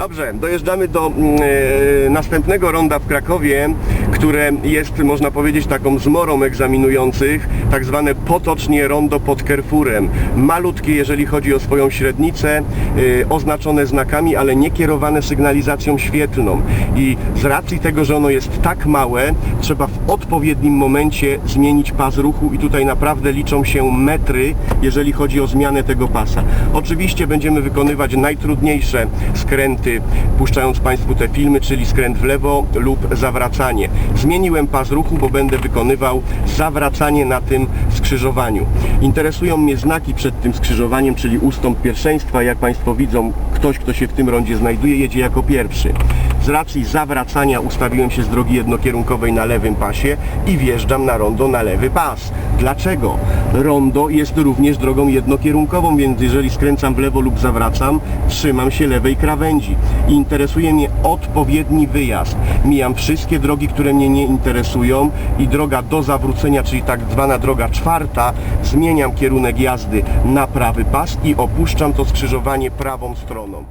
Dobrze, dojeżdżamy do e, następnego ronda w Krakowie, które jest, można powiedzieć, taką zmorą egzaminujących, tak zwane potocznie rondo pod Kerfurem. Malutkie, jeżeli chodzi o swoją średnicę, e, oznaczone znakami, ale nie kierowane sygnalizacją świetlną. I z racji tego, że ono jest tak małe, trzeba w odpowiednim momencie zmienić pas ruchu i tutaj naprawdę liczą się metry, jeżeli chodzi o zmianę tego pasa. Oczywiście będziemy wykonywać najtrudniejsze skręty, puszczając Państwu te filmy, czyli skręt w lewo lub zawracanie. Zmieniłem pas ruchu, bo będę wykonywał zawracanie na tym skrzyżowaniu. Interesują mnie znaki przed tym skrzyżowaniem, czyli ustąp pierwszeństwa. Jak Państwo widzą, ktoś, kto się w tym rondzie znajduje, jedzie jako pierwszy. Z racji zawracania ustawiłem się z drogi jednokierunkowej na lewym pasie i wjeżdżam na rondo na lewy pas. Dlaczego? Rondo jest również drogą jednokierunkową, więc jeżeli skręcam w lewo lub zawracam, trzymam się lewej krawędzi. Interesuje mnie odpowiedni wyjazd. Mijam wszystkie drogi, które mnie nie interesują i droga do zawrócenia, czyli tak zwana droga czwarta, zmieniam kierunek jazdy na prawy pas i opuszczam to skrzyżowanie prawą stroną.